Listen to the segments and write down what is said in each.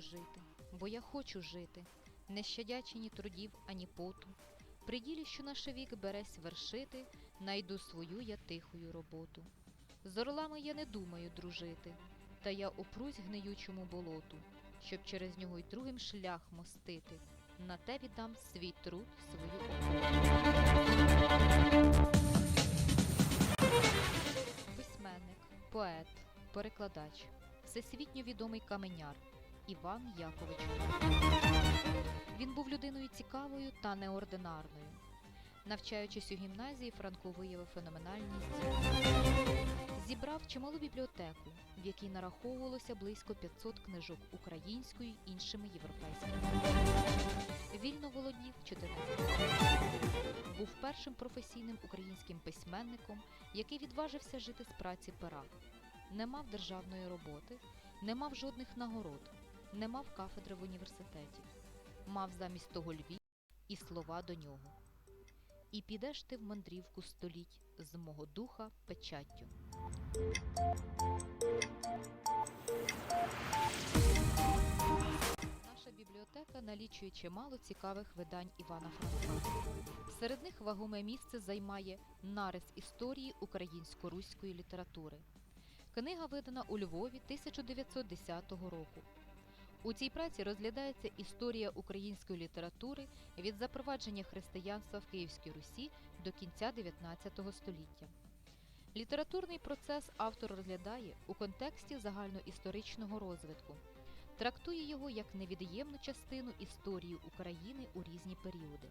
Жити, бо я хочу жити, не щадячи ні трудів, ані поту. При ділі, що наше вік бересь вершити, найду свою я тихою роботу. З орлами я не думаю дружити, та я опрусь гниючому болоту, щоб через нього й другим шлях мостити. На те віддам свій труд, свою охоту. Письменник, поет, перекладач, всесвітньо відомий каменяр Іван Якович Він був людиною цікавою та неординарною. Навчаючись у гімназії, Франко виявив феноменальні здібності. Зібрав чималу бібліотеку, в якій нараховувалося близько 500 книжок українською іншими європейськими. Вільно володів 14 Був першим професійним українським письменником, який відважився жити з праці пера. Не мав державної роботи, не мав жодних нагород, не мав кафедри в університеті. Мав замість того Львів і слова до нього. І підеш ти в мандрівку століть з мого духа печаттю. Наша бібліотека налічує чимало цікавих видань Івана Франка. Серед них вагоме місце займає нарис історії українсько-руської літератури. Книга видана у Львові 1910 року. У цій праці розглядається історія української літератури від запровадження християнства в Київській Русі до кінця 19 століття. Літературний процес автор розглядає у контексті загальноісторичного розвитку, трактує його як невід'ємну частину історії України у різні періоди.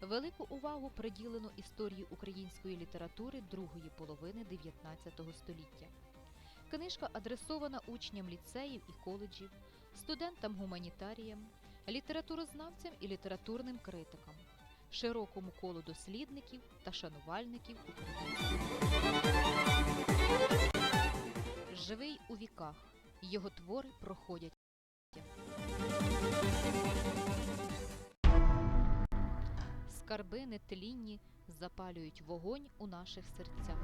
Велику увагу приділено історії української літератури другої половини 19 століття. Книжка адресована учням ліцеїв і коледжів, студентам-гуманітаріям, літературознавцям і літературним критикам, широкому колу дослідників та шанувальників української. Живий у віках, його твори проходять. Скарби нетлінні запалюють вогонь у наших серцях.